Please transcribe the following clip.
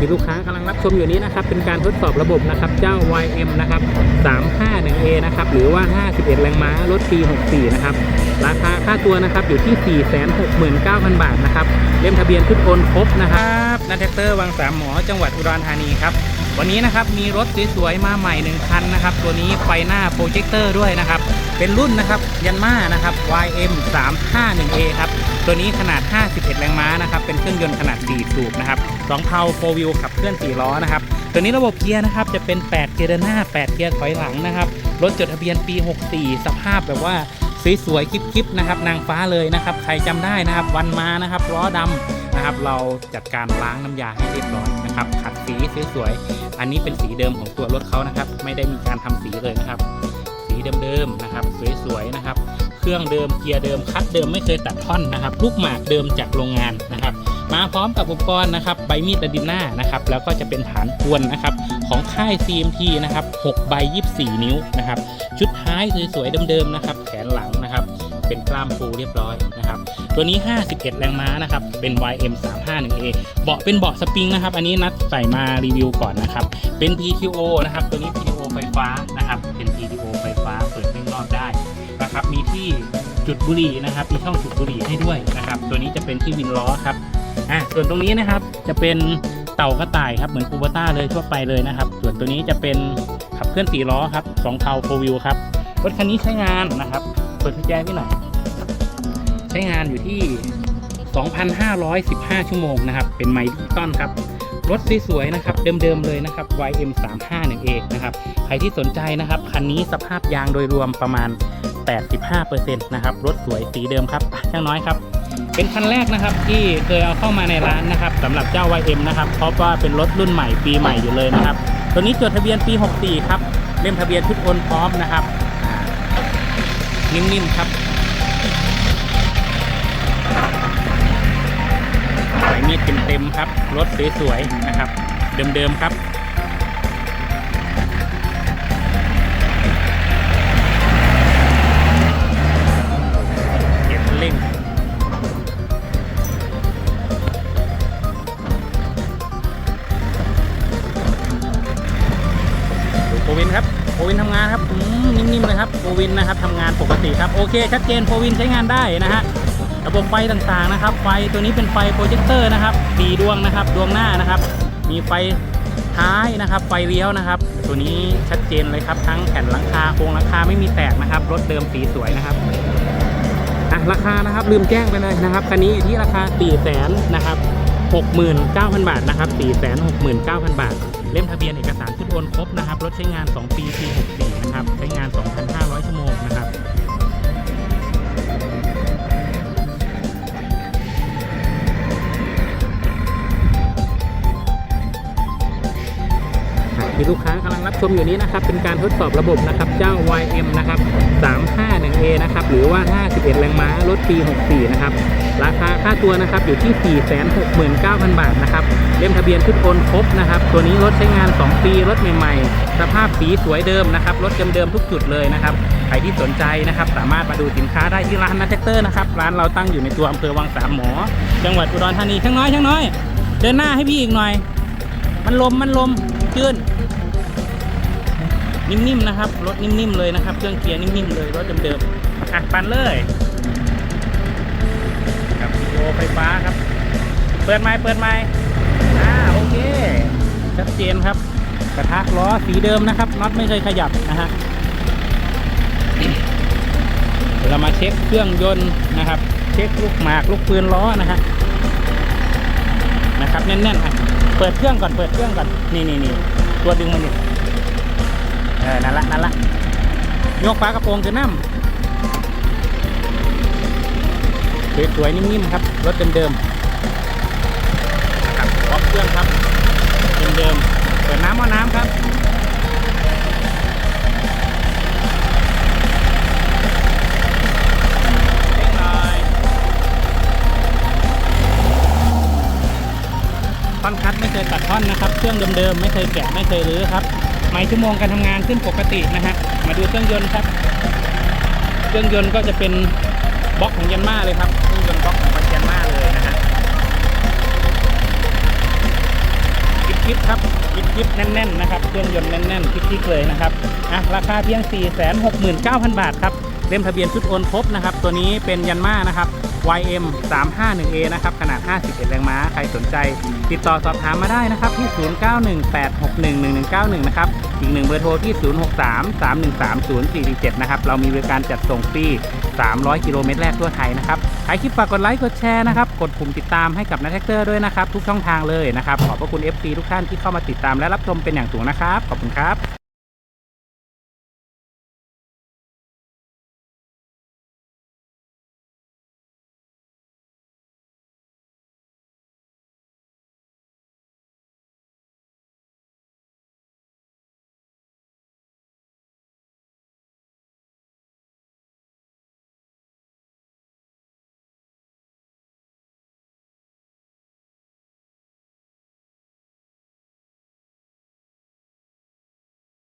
มีลูกค้ากำลังรับชมอยู่นี้นะครับ เป็นการทดสอบระบบนะครับเจ้า YM นะครับ 351A นะครับ หรือว่า 51 แรงม้ารถปี 64 นะครับ ราคาค่าตัวนะครับอยู่ที่ 469,000 บาทนะครับ เล่มทะเบียนทุกคนครบนะครับนันแท็กเตอร์วังสามหมอจังหวัดอุดรธานีครับ วันนี้นะครับมีรถสวยๆมาใหม่หนึ่งคันนะครับ ตัวนี้ไฟหน้าโปรเจคเตอร์ด้วยนะครับ เป็นรุ่นนะครับยันมานะครับ YM 351A ครับตัวนี้ขนาด 51 แรงม้านะครับเป็นเครื่องยนต์ขนาด 4 สูบนะครับสองเพาโฟวิวขับเคลื่อน 4 ล้อนะครับตัวนี้ระบบเกียร์นะครับจะเป็น 8 เกียร์เดินหน้า 8 เกียร์ถอยหลังนะครับรถจดทะเบียนปี 64 สภาพแบบว่าสวยๆคลิปๆนะครับนางฟ้าเลยนะครับใครจำได้นะครับวันมานะครับล้อดำนะครับเราจัดการล้างน้ำยาให้เรียบร้อยนะครับขัดสีสวยๆอันนี้เป็นสีเดิมของตัวรถเขานะครับไม่ได้มีการทำสีเลยนะครับ เดิมๆนะครับ สวยๆนะครับ เครื่องเดิมเกียร์เดิมคัดเดิมไม่เคยตัดท่อนนะครับ ลูกหมากเดิมจากโรงงานนะครับ มาพร้อมกับอุปกรณ์นะครับใบมีดระดินหน้านะครับแล้วก็จะเป็นฐานกวนนะครับของค่าย CMT นะครับ6ใบ 24 นิ้วนะครับชุดท้ายสวยๆเดิมๆนะครับแขนหลังนะครับเป็นกล้ามฟูเรียบร้อยนะครับตัวนี้ 51 แรงม้านะครับเป็น YM 351A เบาะเป็นเบาะสปริงนะครับอันนี้นัดใส่มารีวิวก่อนนะครับเป็น PTO นะครับตัวนี้ PTO ไฟฟ้า นะครับ มีที่จุดบุหรี่นะครับ มีช่องจุดบุหรี่ให้ด้วยนะครับ ตัวนี้จะเป็นที่วินล้อครับอะส่วนตรงนี้นะครับจะเป็นเต่ากระต่ายครับเหมือนคูบต้าเลยทั่วไปเลยนะครับ ส่วนตัวนี้จะเป็นขับเคลื่อนสี่ล้อครับสองเทาโฟวิวครับรถคันนี้ใช้งานนะครับเปิดกุญแจพี่หน่อยใช้งานอยู่ที่ 2,515 ชั่วโมงนะครับ เป็นไมค์ดิจิตอลครับ รถสวยๆนะครับเดิมๆเลยนะครับ YM 351A นะครับใครที่สนใจนะครับคันนี้สภาพยางโดยรวมประมาณ 85%นะครับรถสวยสีเดิมครับช่างน้อยครับ เป็นคันแรกนะครับที่เคยเอาเข้ามาในร้านนะครับสำหรับเจ้า YM นะครับเพราะว่าเป็นรถรุ่นใหม่ปีใหม่อยู่เลยนะครับตัวนี้จดทะเบียนปี 64 ครับเล่มทะเบียนทุกคนพร้อมนะครับนิ่มๆครับ มีเต็มๆครับ รถสวยๆนะครับ เดิมๆครับเก็บเร่งโควินครับโควินทำงานครับนิ่มๆเลยครับโควินนะครับทำงานปกติครับ โอเคชัดเจนโควินใช้งานได้นะฮะ ระบบไฟต่างๆนะครับ ไฟตัวนี้เป็นไฟโปรเจคเตอร์นะครับสีดวงนะครับ ดวงหน้านะครับ มีไฟท้ายนะครับ ไฟเลี้ยวนะครับ ตัวนี้ชัดเจนเลยครับ ทั้งแผ่นหลังคาโครงหลังคาไม่มีแตกนะครับ รถเดิมสีสวยนะครับอะราคานะครับลืมแจ้งไปเลยนะครับคันนี้อยู่ที่ราคา4 0 0 0 0 0นะครับ69,000 บาทนะครับ469,000 บาท เล่มทะเบียนเอกสารชุดโอนครบนะครับ รถใช้งาน 2 ปีปี64นะครับ ใช้งาน 2,500 ชั่วโมง มีลูกค้ากำลังรับชมอยู่นี้นะครับ เป็นการทดสอบระบบนะครับ เจ้า YM นะครับ 351A นะครับ หรือว่า 51 แรงม้ารถปี 64 นะครับ ราคาค่าตัวนะครับอยู่ที่ 469,000 บาทนะครับ เล่มทะเบียนทุกคนครบนะครับ ตัวนี้รถใช้งาน 2 ปี รถใหม่ๆ สภาพสีสวยเดิมนะครับ รถเดิมๆทุกจุดเลยนะครับ ใครที่สนใจนะครับ สามารถมาดูสินค้าได้ที่ร้านนัทแท็กเตอร์นะครับ ร้านเราตั้งอยู่ในตัวอำเภอวังสามหมอ จังหวัดอุดรธานีช่างน้อยช่างน้อย เดินหน้าให้พี่อีกหน่อย มันลมมันลมจืน นิ่มๆนะครับรถนิ่มๆเลยนะครับ เครื่องเกียร์นิ่มๆเลยรถเดิมๆอะปันเลยครับวิดีโอไฟฟ้าครับ เปิดไม้เปิดไม้อ่าโอเคชัดเจนครับ กระทะล้อสีเดิมนะครับน็อตไม่เคยขยับนะฮะเรามาเช็คเครื่องยนต์นะครับ เช็คลูกหมากลูกปืนล้อนะฮะนะครับแน่นๆอะเปิดเครื่องก่อนเปิดเครื่องก่อนนี่นี่นี่ตัวดึงมันนี่ ออนั่นละนั่นละยกฝากระโปรงคือน้ำสวยๆนิ่มๆครับรถเดิมๆครับพร้อมเครื่องครับเดิมๆเปิดน้ำหม้อน้ำครับท่อนคัดไม่เคยตัดท่อนนะครับ เครื่องเดิมๆ ไม่เคยแกะไม่เคยรื้อครับ หมายชั่วโมงการทำงานขึ้นปกตินะฮะมาดูเครื่องยนต์ครับ เครื่องยนต์ก็จะเป็นบล็อกของยันมาเลยครับเครื่องยนต์บล็อกของยันมาเลยนะฮะกิ๊บครับกิ๊บกิ๊บแน่นๆนะครับเครื่องยนต์แน่นๆกิ๊บๆเลยนะครับอะราคาเพียง 469,000 บาทครับเล่มทะเบียนชุดโอนครบนะครับ ตัวนี้เป็นยันมานะครับ YM 351A นะครับ ขนาด 51 แรงม้า ใครสนใจ ติดต่อสอบถามมาได้นะครับ ที่ 0918611191 นะครับ อีกหนึ่งเบอร์โทรที่ 063-313-0447 นะครับ เรามีบริการจัดส่งฟรี 300 กิโลเมตรแรกทั่วไทยนะครับถ่าคลิปฝากกดไลค์ กดแชร์นะครับ กดปุ่มติดตามให้กับนักแท็กเตอร์ด้วยนะครับ ทุกช่องทางเลยนะครับ ขอบพระคุณ FC ทุกท่านที่เข้ามาติดตามและรับชมเป็นอย่างสูงนะครับ ขอบคุณครับ